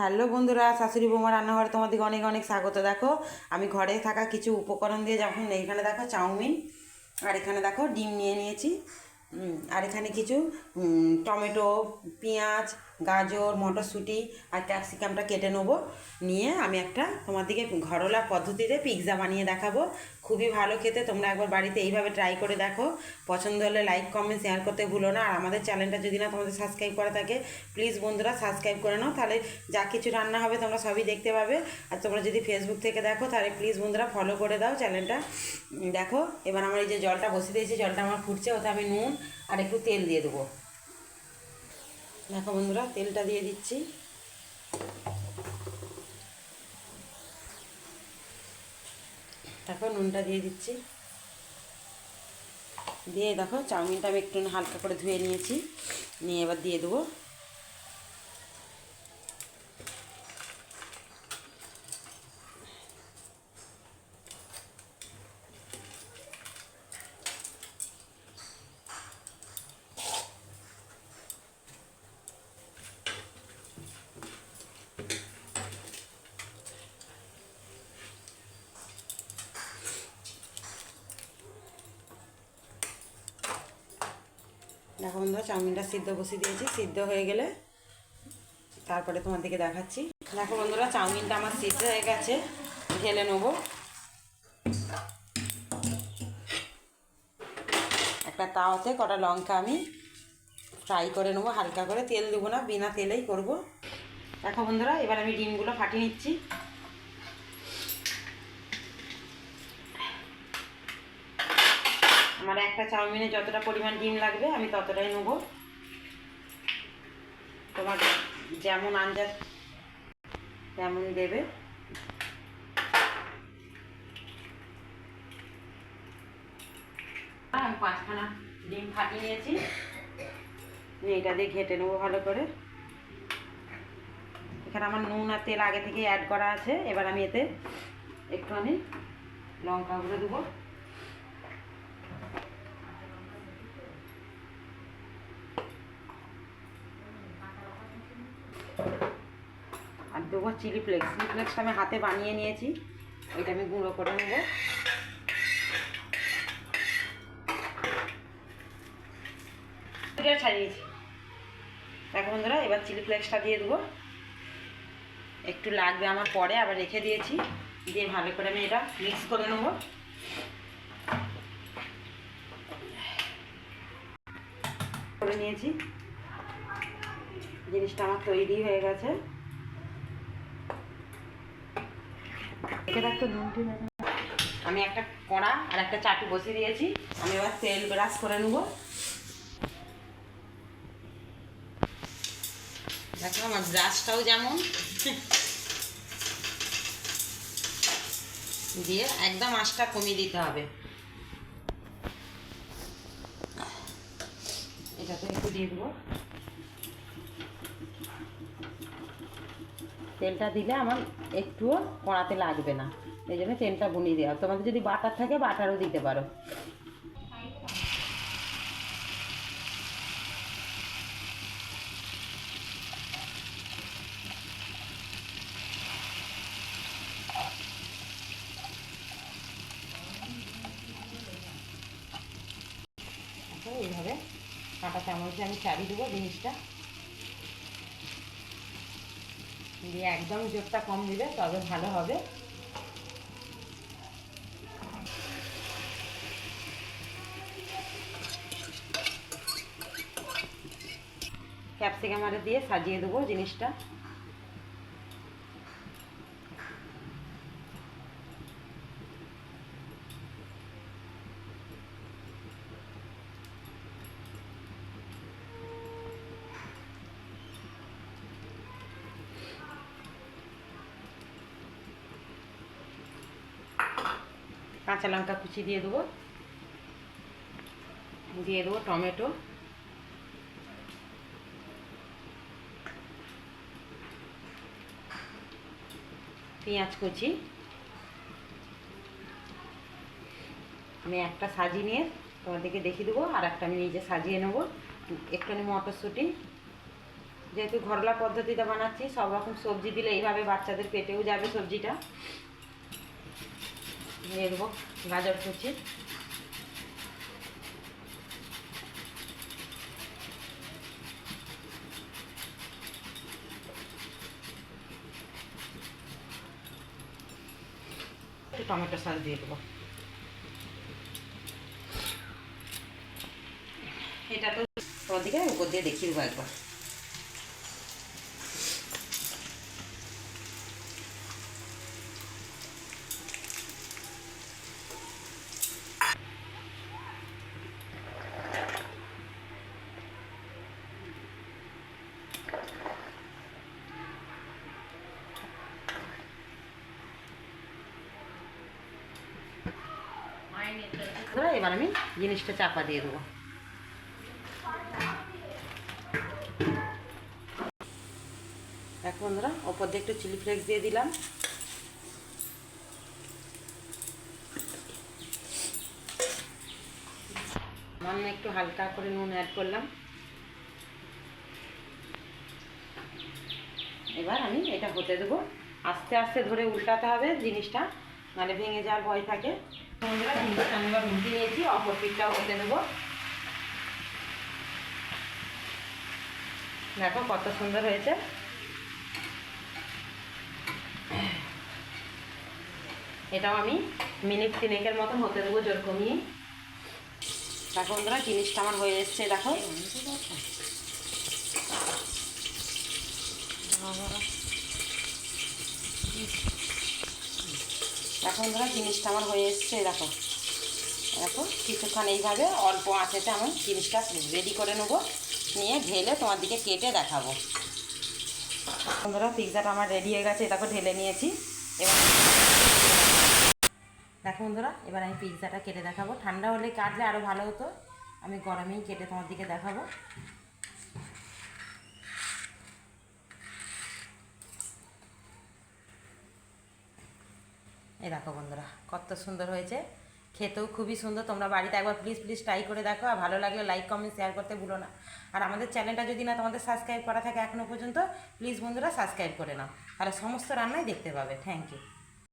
Hello বন্ধুরা, শাশুড়ি বৌমা রান্নাঘরে তোমাদেরকে অনেক অনেক স্বাগত। দেখো, আমি ঘরে থাকা কিছু উপকরণ দিয়ে যখন এইখানে দেখো চাউমিন, আর এখানে দেখো ডিম নিয়ে নিয়েছি। আর এখানে কিছু টমেটো, পেঁয়াজ গাজর, মটরশুঁটি আর ক্যাপসিকামটা কেটে নেব। নিয়ে আমি একটা তোমাদেরকে ঘরোয়া পদ্ধতিতে পিৎজা বানিয়ে দেখাবো। খুবই ভালো খেতে, তোমরা একবার বাড়িতে এইভাবে ট্রাই করে দেখো। পছন্দ হলে লাইক কমেন্ট শেয়ার করতে ভুলো না। আর আমাদের চ্যানেলটা যদি না তোমাদের সাবস্ক্রাইব করা থাকে প্লিজ বন্ধুরা সাবস্ক্রাইব করে নাও। তাহলে যা কিছু রান্না হবে তোমরা সবই দেখতে পাবে। আর তোমরা যদি ফেসবুক থেকে দেখো, তাহলে প্লিজ বন্ধুরা ফলো করে দাও চ্যানেলটা দেখো, এবার আমার এই যে জলটা বসিয়ে দিয়েছি, জলটা আমার ফুটছে, ওতে আমি নুন আর একটু তেল দিয়ে দেবো। দেখো বন্ধুরা, তেলটা দিয়ে দিচ্ছি। দেখো, নুনটা দিয়ে দিচ্ছি। দিয়ে দেখো, চাউমিনটা আমি একটু হালকা করে ধুয়ে নিয়েছি। নিয়ে এবার দিয়ে দেবো। দেখো বন্ধুরা, চাউমিনটা সিদ্ধ বসিয়ে দিয়েছি। সিদ্ধ হয়ে গেলে তারপরে তোমাদেরকে দেখাচ্ছি। দেখো বন্ধুরা, চাউমিনটা আমার সিদ্ধ হয়ে গেছে। ঢেলে নেব। একটা তাওয়াতে কটা লঙ্কা আমি ফ্রাই করে নেব, হালকা করে। তেল দেবো না, বিনা তেলেই করব। দেখো বন্ধুরা, এবার আমি ডিমগুলো ফাটিয়ে নিচ্ছি। আমার একটা চাউমিনে যতটা পরিমাণ ডিম লাগবে আমি ততটাই নেব। তোমার যেমন আন্দাজ তেমন দেবে। আমি পাঁচখানা ডিম ফাটিয়ে নিয়েছি। নিয়ে এটা দিয়ে ঘেটে নেব ভালো করে। এখানে আমার নুন আর তেল আগে থেকে অ্যাড করা আছে। এবার আমি এতে একটুখানি লঙ্কা গুঁড়ো দেবো। দেবো চিলি ফ্লেক্স চিলি ফ্লেক্সটা আমি হাতে বানিয়ে নিয়েছি। এটা আমি গুঁড়ো করে নেব। ছাড়িয়েছি দেখো বন্ধুরা, এবার চিলি ফ্লেক্সটা দিয়ে দেবো। একটু লাগবে আমার পরে, আবার রেখে দিয়েছি। দিয়ে ভালো করে আমি এটা মিক্স করে নেব। করে নিয়েছি। জিনিসটা আমার তৈরি হয়ে গেছে এটা একটু নুনটি আমি একটা কড়া আর একটা চাটু বসিয়ে দিয়েছি। আমি এবার তেল ব্রাশ করে নেব। দেখো আমার ব্রাশটাও যেমন। দিয়ে একদম আঁচটা কমিয়ে দিতে হবে। এটাতে একটু দিয়ে দেবো। তেলটা দিলে আমার একটুও কড়াতে লাগবে না। এই জন্য তেলটা বুনিয়ে দেওয়া। তোমাদের যদি বাটার থাকে, বাটারও দিতে পারো। এইভাবে কাঁটা চামচে আমি চালিয়ে দেবো জিনিসটা। দিয়ে একদম জোরটা কম দিবে তবে ভালো হবে। ক্যাপসিকাম আরে দিয়ে সাজিয়ে দেবো জিনিসটা। কাঁচা লঙ্কা কুচি দিয়ে দেবো। দিয়ে দেবো টমেটো। পেঁয়াজ কুচি। আমি একটা সাজিয়ে নিয়ে তোমাদেরকে দেখিয়ে দেবো, আর একটা আমি নিজে সাজিয়ে নেব। একটুখানি মটরশুঁটি। যেহেতু ঘরোয়া পদ্ধতিতে বানাচ্ছি, সব রকম সবজি দিলে এইভাবে বাচ্চাদের পেটেও যাবে সবজিটা। দিয়ে দেবো গাজর কুচি। টমেটো সস দিয়ে দেবো। এটা তো ওদিকে উপর দিয়ে দেখিয়ে দেবো একবার। বন্ধুরা, এবার আমি জিনিসটা চাপা দিয়ে দেবো। দেখো বন্ধুরা ওপর দিয়ে একটু চিলি ফ্লেক্স দিয়ে দিলাম। সামান্য একটু হালকা করে নুন অ্যাড করলাম। এবার আমি এটা হতে দেবো। আস্তে আস্তে ধরে উল্টাতে হবে জিনিসটা মানে ভেঙে যাওয়ার ভয় থাকে। বন্ধুরা নিয়েছি অপর পিঠটাও দেবো দেখো কত সুন্দর হয়েছে। এটাও আমি মিনিট তিনেকের মতন হতে দেবো জোর কমিয়ে। দেখো বন্ধুরা, জিনিসটা আমার হয়ে এসছে, দেখো। দেখো ধরো জিনিসটা আমার হয়ে এসছে দেখো। দেখো, কিছুক্ষণ এইভাবে অল্প আঁচেতে আমি জিনিসটা রেডি করে নেব, নিয়ে ঢেলে তোমার দিকে কেটে দেখাবো। বন্ধুরা পিৎজাটা আমার রেডি হয়ে গেছে দেখো ঢেলে নিয়েছি। এবার দেখো বন্ধুরা, এবার আমি পিৎজাটা কেটে দেখাবো। ঠান্ডা হলে কাটলে আরও ভালো হতো। আমি গরমেই কেটে তোমার দিকে দেখাবো। এই দেখো বন্ধুরা, কত সুন্দর হয়েছে। খেতেও খুবই সুন্দর। তোমরা বাড়িতে একবার প্লিজ প্লিজ ট্রাই করে দেখো। আর ভালো লাগলে লাইক কমেন্ট শেয়ার করতে ভুলো না। আর আমাদের চ্যানেলটা যদি না তোমাদের সাবস্ক্রাইব করা থাকে এখনও পর্যন্ত প্লিজ বন্ধুরা সাবস্ক্রাইব করে নাও। তাহলে সমস্ত রান্নাই দেখতে পাবে। Thank you